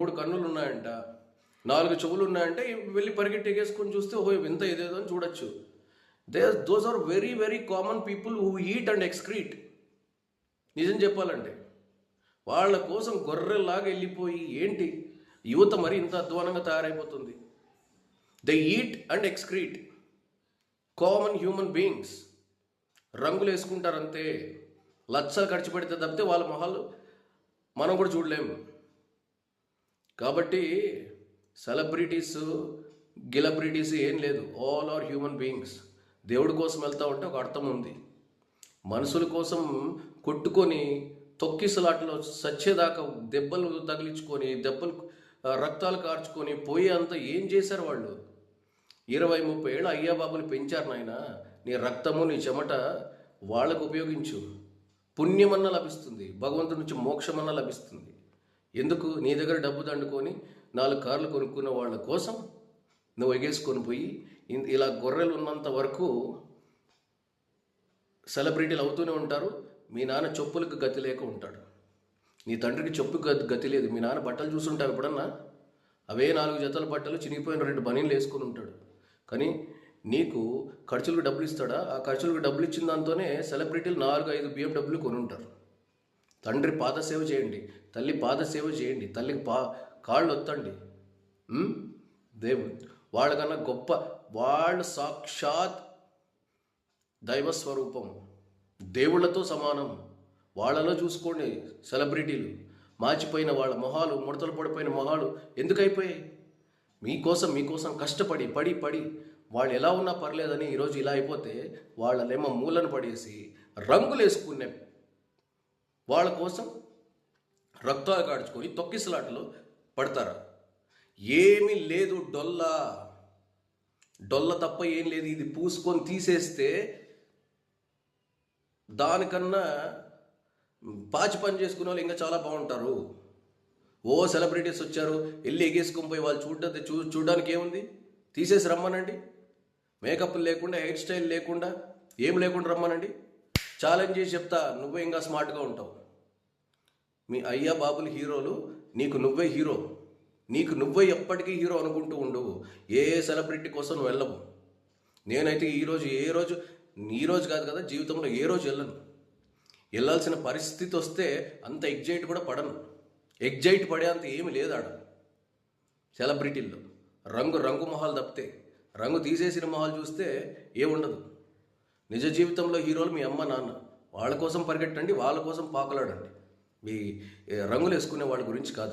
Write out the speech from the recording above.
మూడు కన్నులు ఉన్నాయంట నాలుగు చెవులు ఉన్నాయంటే వెళ్ళి పరిగెట్టేసుకొని చూస్తే ఓహో ఇంత ఏదేదో అని చూడొచ్చు. They those are very very common people who eat and excrete నిజం చెప్పాలంటే వాళ్ళ కోసం గొర్రెల్లాగా వెళ్ళిపోయి ఏంటి? యువత మరి ఇంత అధ్వానంగా తయారైపోతుంది. They eat and excrete common human beings రంగులు వేసుకుంటారంతే. లచ్చలు ఖర్చు పెడితే తప్పితే వాళ్ళ మొహాలు మనం కూడా చూడలేము కాబట్టి సెలబ్రిటీస్ గిలబ్రిటీస్ ఏం లేదు. ఆల్ ఆర్ హ్యూమన్ బీయింగ్స్ దేవుడి కోసం వెళ్తా ఉంటే ఒక అర్థం ఉంది. మనుషుల కోసం కొట్టుకొని తొక్కిసలాటలో సచ్చేదాకా దెబ్బలు తగిలించుకొని దెబ్బలు రక్తాలు కార్చుకొని పోయి అంతా ఏం చేశారు వాళ్ళు? ఇరవై ముప్పై ఏళ్ళు అయ్యాబాబులు పెంచారు నాయన. నీ రక్తము నీ చెమట వాళ్ళకు ఉపయోగించు. పుణ్యమన్న లభిస్తుంది. భగవంతుడి నుంచి మోక్షమన్న లభిస్తుంది. ఎందుకు నీ దగ్గర డబ్బు దండుకొని నాలుగు కార్లు కొనుక్కున్న వాళ్ళ కోసం నువ్వు ఎగేసుకొని పోయి ఇలా గొర్రెలు ఉన్నంత వరకు సెలబ్రిటీలు అవుతూనే ఉంటారు. మీ నాన్న చెప్పులకు గతి లేక ఉంటాడు. నీ తండ్రికి చెప్పు గతి గతి లేదు. మీ నాన్న బట్టలు చూసుంటావు ఎప్పుడన్నా? అవే నాలుగు జతల బట్టలు చినిగిపోయిన రెండు బనీలు వేసుకొని ఉంటాడు. కానీ నీకు ఖర్చులకు డబ్బులు ఇస్తాడా? ఆ ఖర్చులకు డబ్బులు ఇచ్చిన దాంతోనే సెలబ్రిటీలు నాలుగు ఐదు బిఎండబ్ల్యూ కొని ఉంటారు తండ్రి పాదసేవ చేయండి తల్లి పాదసేవ చేయండి తల్లికి పా కాళ్ళు ఒత్తండి. దేవుడు వాళ్ళకన్నా గొప్ప వాళ్ళు సాక్షాత్ దైవ స్వరూపం దేవుళ్ళతో సమానం. వాళ్ళలో చూసుకోండి సెలబ్రిటీలు. మాచిపోయిన వాళ్ళ మొహాలు ముడతలు పడిపోయిన మొహాలు ఎందుకైపోయాయి? మీకోసం మీకోసం కష్టపడి పడి పడి వాళ్ళు ఎలా ఉన్నా పర్లేదని ఈరోజు ఇలా అయిపోతే వాళ్ళనేమో మూలను పడేసి రంగులు వేసుకునే వాళ్ళ కోసం రక్తాలు కాడ్చుకొని తొక్కిసలాటలో పడతారు. ఏమీ లేదు డొల్ల. డొల్ల తప్ప ఏం లేదు. ఇది పూసుకొని తీసేస్తే దానికన్నా పాచి పని చేసుకునే వాళ్ళు ఇంకా చాలా బాగుంటారు. ఓ సెలబ్రిటీస్ వచ్చారు. వెళ్ళి ఎగేసుకొని పోయి వాళ్ళు చూడ చూ చూడడానికి ఏముంది? తీసేసి రమ్మనండి. మేకప్ లేకుండా హెయిర్ స్టైల్ లేకుండా ఏం లేకుండా రమ్మనండి. ఛాలెంజ్ చేసి చెప్తా నువ్వే ఇంకా స్మార్ట్గా ఉంటావు. మీ అయ్యా బాబులు హీరోలు నీకు నువ్వే హీరో. నీకు నువ్వే ఎప్పటికీ హీరో అనుకుంటూ ఉండవు. ఏ సెలబ్రిటీ కోసం నువ్వు వెళ్ళవు. నేనైతే ఈరోజు ఏ రోజు ఈ రోజు కాదు కదా జీవితంలో ఏ రోజు వెళ్ళను. వెళ్ళాల్సిన పరిస్థితి వస్తే అంత ఎగ్జైట్ కూడా పడను. ఎగ్జైట్ పడే అంత ఏమి లేదు ఆడ. సెలబ్రిటీల్లో రంగు రంగు మొహాలు తప్పితే రంగు తీసేసిన మొహాలు చూస్తే ఏముండదు. నిజ జీవితంలో హీరోలు మీ అమ్మ నాన్న. వాళ్ళ కోసం పరిగెట్టండి వాళ్ళ కోసం పాకలాడండి. మీ రంగులు వేసుకునే వాళ్ళ గురించి కాదు.